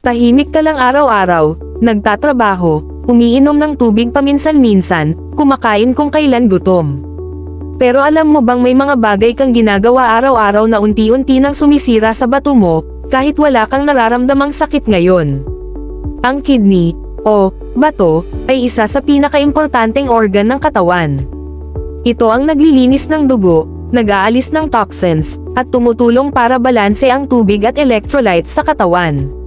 Tahimik ka lang araw-araw, nagtatrabaho, umiinom ng tubig paminsan-minsan, kumakain kung kailan gutom. Pero alam mo bang may mga bagay kang ginagawa araw-araw na unti-unti nang sumisira sa bato mo, kahit wala kang nararamdamang sakit ngayon. Ang kidney, o bato, ay isa sa pinakaimportanteng organ ng katawan. Ito ang naglilinis ng dugo, nag-aalis ng toxins, at tumutulong para balanse ang tubig at electrolytes sa katawan.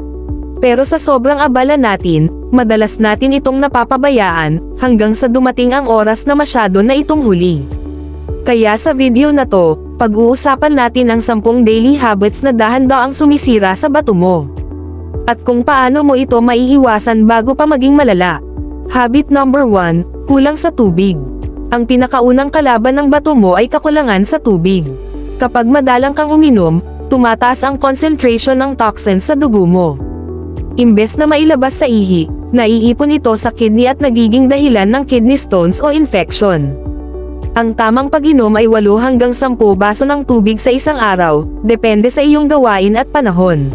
Pero sa sobrang abala natin, madalas natin itong napapabayaan, hanggang sa dumating ang oras na masyado na itong huli. Kaya sa video na to, pag-uusapan natin ang 10 daily habits na dahan-daw ang sumisira sa bato mo. At kung paano mo ito maiiwasan bago pa maging malala. Habit number 1, kulang sa tubig. Ang pinakaunang kalaban ng bato mo ay kakulangan sa tubig. Kapag madalang kang uminom, tumataas ang concentration ng toxins sa dugo mo. Imbes na mailabas sa ihi, naiipon ito sa kidney at nagiging dahilan ng kidney stones o infection. Ang tamang pag-inom ay 8 hanggang 10 baso ng tubig sa isang araw, depende sa iyong gawain at panahon.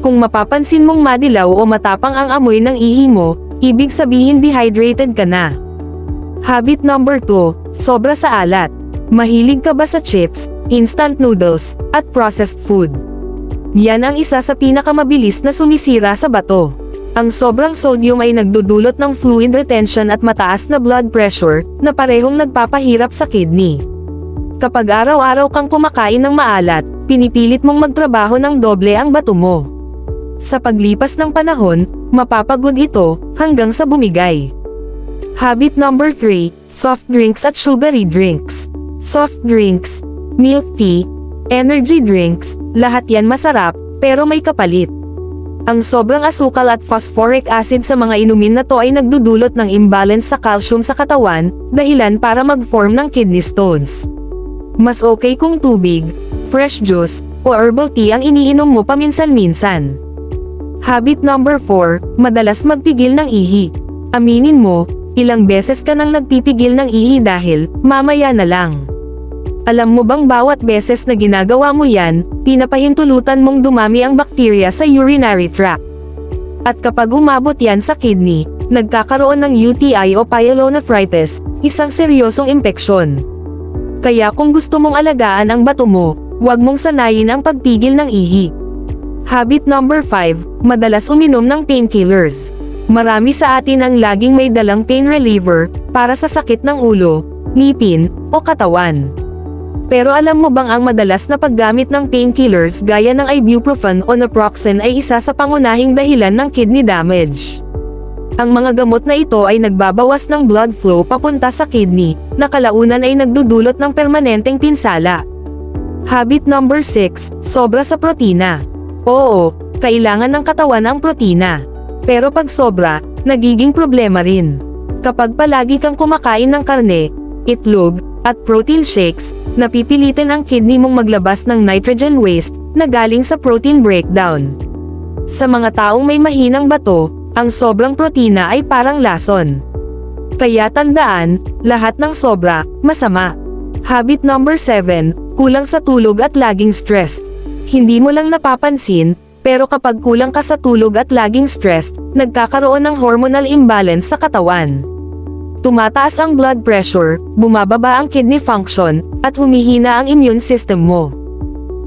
Kung mapapansin mong madilaw o matapang ang amoy ng ihi mo, ibig sabihin dehydrated ka na. Habit number 2, sobra sa alat. Mahilig ka ba sa chips, instant noodles, at processed food? Yan ang isa sa pinakamabilis na sumisira sa bato. Ang sobrang sodium ay nagdudulot ng fluid retention at mataas na blood pressure, na parehong nagpapahirap sa kidney. Kapag araw-araw kang kumakain ng maalat, pinipilit mong magtrabaho ng doble ang bato mo. Sa paglipas ng panahon, mapapagod ito, hanggang sa bumigay. Habit number 3, soft drinks at sugary drinks. Soft drinks, milk tea, energy drinks, lahat yan masarap, pero may kapalit. Ang sobrang asukal at phosphoric acid sa mga inumin na to ay nagdudulot ng imbalance sa calcium sa katawan, dahilan para mag-form ng kidney stones. Mas okay kung tubig, fresh juice, o herbal tea ang iniinom mo paminsan-minsan. Habit number 4, madalas magpigil ng ihi. Aminin mo, ilang beses ka nang nagpipigil ng ihi dahil, mamaya na lang. Alam mo bang bawat beses na ginagawa mo yan, pinapahintulutan mong dumami ang bakterya sa urinary tract. At kapag umabot yan sa kidney, nagkakaroon ng UTI o pyelonephritis, isang seryosong impeksyon. Kaya kung gusto mong alagaan ang bato mo, huwag mong sanayin ang pagpigil ng ihi. Habit number 5, madalas uminom ng painkillers. Marami sa atin ang laging may dalang pain reliever, para sa sakit ng ulo, ngipin, o katawan. Pero alam mo bang ang madalas na paggamit ng painkillers gaya ng ibuprofen o naproxen ay isa sa pangunahing dahilan ng kidney damage? Ang mga gamot na ito ay nagbabawas ng blood flow papunta sa kidney, na kalaunan ay nagdudulot ng permanenteng pinsala. Habit number 6, sobra sa protina. Oo, kailangan ng katawan ang protina. Pero pag sobra, nagiging problema rin. Kapag palagi kang kumakain ng karne, itlog, at protein shakes, napipilitin ang kidney mong maglabas ng nitrogen waste na galing sa protein breakdown. Sa mga taong may mahinang bato, ang sobrang protina ay parang lason. Kaya tandaan, lahat ng sobra, masama. Habit number 7, kulang sa tulog at laging stressed. Hindi mo lang napapansin, pero kapag kulang ka sa tulog at laging stressed, nagkakaroon ng hormonal imbalance sa katawan. Tumataas ang blood pressure, bumababa ang kidney function, at humihina ang immune system mo.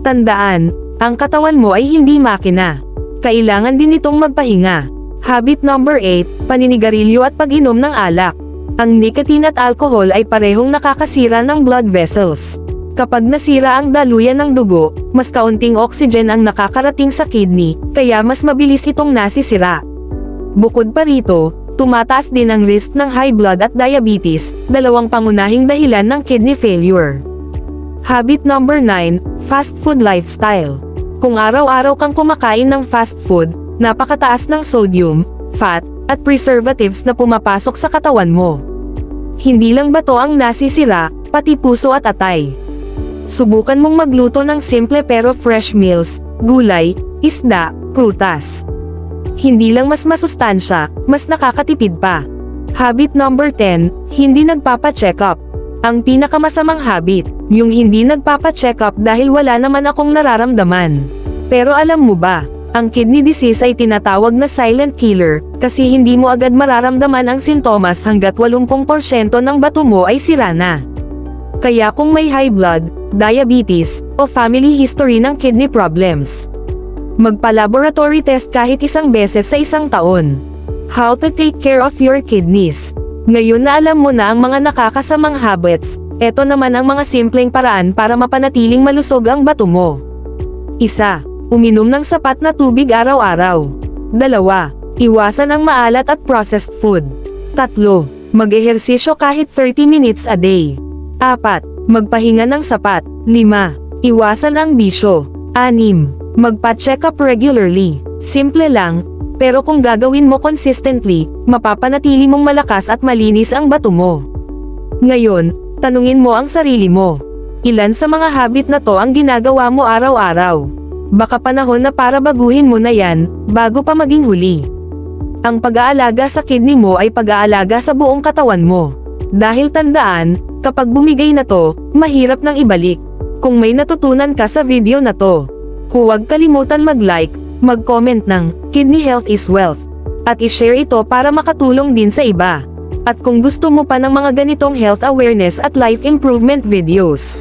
Tandaan, ang katawan mo ay hindi makina. Kailangan din itong magpahinga. Habit number 8, paninigarilyo at pag-inom ng alak. Ang nicotine at alcohol ay parehong nakakasira ng blood vessels. Kapag nasira ang daluyan ng dugo, mas kaunting oxygen ang nakakarating sa kidney, kaya mas mabilis itong nasisira. Bukod pa rito, tumataas din ang risk ng high blood at diabetes, dalawang pangunahing dahilan ng kidney failure. Habit number 9, fast food lifestyle. Kung araw-araw kang kumakain ng fast food, napakataas ng sodium, fat, at preservatives na pumapasok sa katawan mo. Hindi lang bato ang nasisira, pati puso at atay. Subukan mong magluto ng simple pero fresh meals, gulay, isda, prutas. Hindi lang mas masustansya, mas nakakatipid pa. Habit number 10, hindi nagpapa-check up. Ang pinakamasamang habit, yung hindi nagpapa-check up dahil wala naman akong nararamdaman. Pero alam mo ba, Ang kidney disease ay tinatawag na silent killer, kasi hindi mo agad mararamdaman ang sintomas hanggat 80% ng bato mo ay sira na. Kaya kung may high blood, diabetes, o family history ng kidney problems, magpa-laboratory test kahit isang beses sa isang taon. How to take care of your kidneys. Ngayon na alam mo na ang mga nakakasamang habits, eto naman ang mga simpleng paraan para mapanatiling malusog ang bato mo. Isa, uminom ng sapat na tubig araw-araw. Dalawa, iwasan ang maalat at processed food. Tatlo, mag-ehersisyo kahit 30 minutes a day. Apat, magpahinga ng sapat. Lima, iwasan ang bisyo. Anim, magpa-check up regularly. Simple lang, pero kung gagawin mo consistently, mapapanatili mong malakas at malinis ang bato mo. Ngayon, tanungin mo ang sarili mo. Ilan sa mga habit na to ang ginagawa mo araw-araw? Baka panahon na para baguhin mo na yan, bago pa maging huli. Ang pag-aalaga sa kidney mo ay pag-aalaga sa buong katawan mo. Dahil tandaan, kapag bumigay na to, mahirap nang ibalik. Kung may natutunan ka sa video na to, huwag kalimutan mag-like, mag-comment ng Kidney Health is Wealth, at i-share ito para makatulong din sa iba. At kung gusto mo pa ng mga ganitong health awareness at life improvement videos,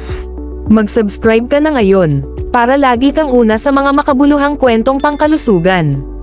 mag-subscribe ka na ngayon, para lagi kang una sa mga makabuluhang kwentong pangkalusugan.